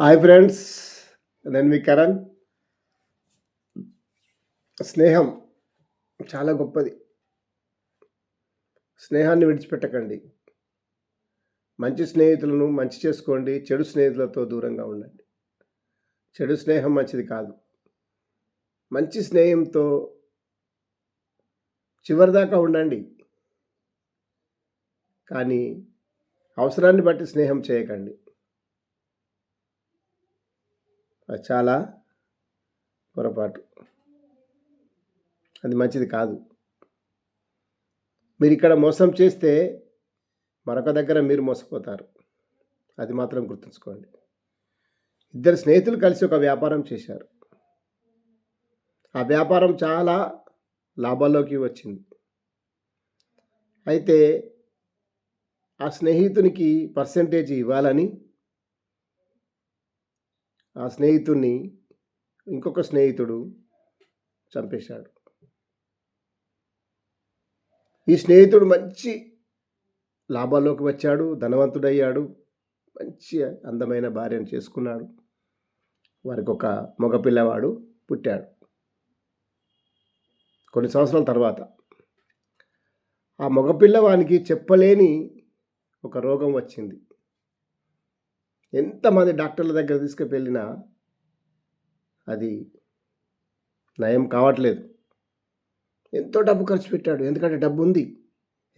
Hi friends నేను మీ కరణ్ స్నేహం చాలా గొప్పది. స్నేహాన్ని విడిచిపెట్టకండి. మంచి స్నేహితులను మంచి చేసుకోండి. చెడు స్నేహితులతో దూరంగా ఉండండి. చెడు స్నేహం మంచిది కాదు. మంచి స్నేహంతో చివరిదాకా ఉండండి. కానీ అవసరాన్ని బట్టి స్నేహం చేయకండి. అది చాలా పొరపాటు. అది మంచిది కాదు. మీరు ఇక్కడ మోసం చేస్తే మరొక దగ్గర మీరు మోసపోతారు. అది మాత్రం గుర్తుంచుకోండి. ఇద్దరు స్నేహితులు కలిసి ఒక వ్యాపారం చేశారు. ఆ వ్యాపారం చాలా లాభాల్లోకి వచ్చింది. అయితే ఆ స్నేహితునికి పర్సంటేజ్ ఇవ్వాలని ఆ స్నేహితుడిని ఇంకొక స్నేహితుడు చంపేశాడు. ఈ స్నేహితుడు మంచి లాభాల్లోకి వచ్చాడు ధనవంతుడయ్యాడు మంచి అందమైన భార్యను చేసుకున్నాడు. వారికి ఒక మగ పిల్లవాడు పుట్టాడు. కొన్ని సంవత్సరాల తర్వాత ఆ మగపిల్లవానికి చెప్పలేని ఒక రోగం వచ్చింది. ఎంతమంది డాక్టర్ల దగ్గర తీసుకువెళ్ళినా అది నయం కావట్లేదు. ఎంతో డబ్బు ఖర్చు పెట్టాడు. ఎందుకంటే డబ్బు ఉంది.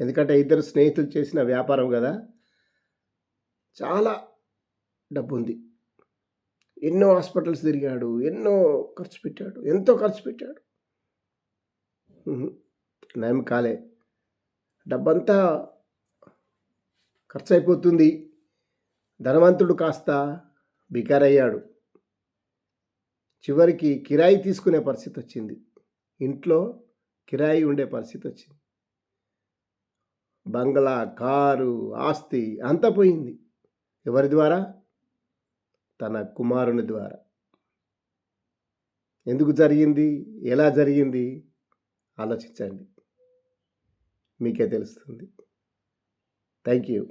ఎందుకంటే ఇద్దరు స్నేహితులు చేసిన వ్యాపారం కదా. చాలా డబ్బు ఉంది. ఎన్నో హాస్పిటల్స్ తిరిగాడు. ఎన్నో ఖర్చు పెట్టాడు. ఎంతో ఖర్చు పెట్టాడు. నయం కాలే. డబ్బంతా ఖర్చు అయిపోతుంది. ధనవంతుడు కాస్త బికారయ్యాడు. చివరికి కిరాయి తీసుకునే పరిస్థితి వచ్చింది. ఇంట్లో కిరాయి ఉండే పరిస్థితి వచ్చింది. బంగ్లా కారు ఆస్తి అంతా పోయింది. ఎవరి ద్వారా? తన కుమారుని ద్వారా. ఎందుకు జరిగింది? ఎలా జరిగింది? ఆలోచించండి. మీకే తెలుస్తుంది. Thank you.